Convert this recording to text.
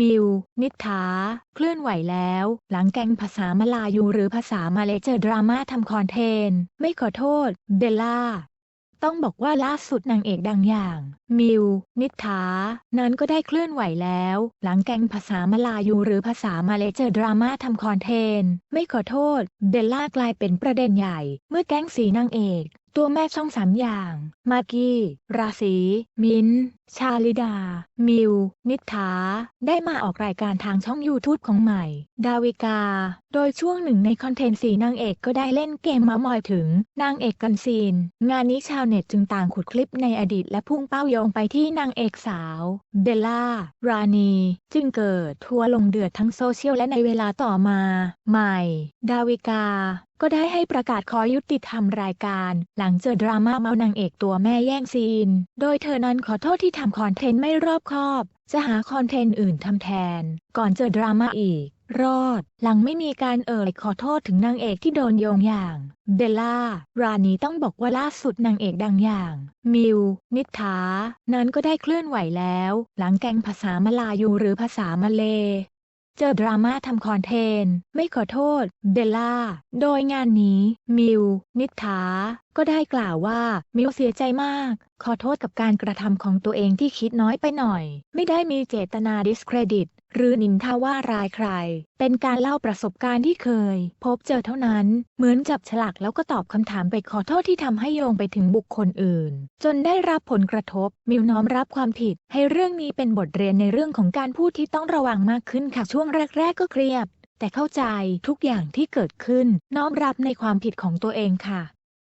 มิว นิฐา เคลื่อนไหวแล้ว หลังแกงภาษามาลายูหรือภาษามาเลเจอดราม่าทำคอนเทนต์ไม่ขอโทษ เบลล่า ต้องบอกว่าล่าสุดนางเอกดังอย่าง มิว นิฐา นั้นก็ได้เคลื่อนไหวแล้ว หลังแกงภาษามาลายูหรือภาษามาเลเจอดราม่าทำคอนเทนต์ไม่ขอโทษ เบลล่ากลายเป็นประเด็นใหญ่ เมื่อแก๊งสีนางเอก ตัวแม่ช่องสามอย่าง มากกี้ ราศี มิ้น ชาลิดา มิว นิษฐา ได้มาออกรายการทางช่องยูทูบของใหม่ ดาวิกาโดยช่วงหนึ่งในคอนเทนต์สีนางเอกก็ได้เล่นเกมมามอยถึง นางเอกกันซีน งานนี้ชาวเน็ตจึงต่างขุดคลิปในอดีตและพุ่งเป้าโยงไปที่นางเอกสาว เบลล่า รานีจึงเกิดทัวลงเดือดทั้งโซเชียลและในเวลาต่อมา ใหม่ ดาวิกาก็ได้ให้ประกาศขอยุติธรรมรายการ หลังเจอดราม่าเมานางเอกตัวแม่แย่งซีน โดยเธอนั้นขอโทษที่ทำคอนเทนต์ไม่รอบคอบ จะหาคอนเทนต์อื่นทำแทน ก่อนเจอดราม่าอีก รอด หลังไม่มีการเอ่ยขอโทษถึงนางเอกที่โดนโยงอย่าง เบลล่า รานีต้องบอกว่าล่าสุดนางเอกดังอย่าง มิว นิษฐานั้นก็ได้เคลื่อนไหวแล้ว หลังแกงภาษามาลายูหรือภาษามาเลเจอดราม่าทำคอนเทนต์ไม่ขอโทษ เบลล่า โดยงานนี้ มิว นิษฐาก็ได้กล่าวว่า มิวเสียใจมาก ขอโทษกับการกระทำของตัวเองที่คิดน้อยไปหน่อย ไม่ได้มีเจตนาดิสเครดิต หรือนินทาว่ารายใคร เป็นการเล่าประสบการณ์ที่เคย พบเจอเท่านั้น เหมือนจับฉลากแล้วก็ตอบคำถามไปขอโทษที่ทำให้โยงไปถึงบุคคลอื่น จนได้รับผลกระทบ มิวน้อมรับความผิด ให้เรื่องนี้เป็นบทเรียนในเรื่องของการพูดที่ต้องระวังมากขึ้นค่ะช่วงแรก ๆ ก็เครียด แต่เข้าใจทุกอย่างที่เกิดขึ้น น้อมรับในความผิดของตัวเองค่ะ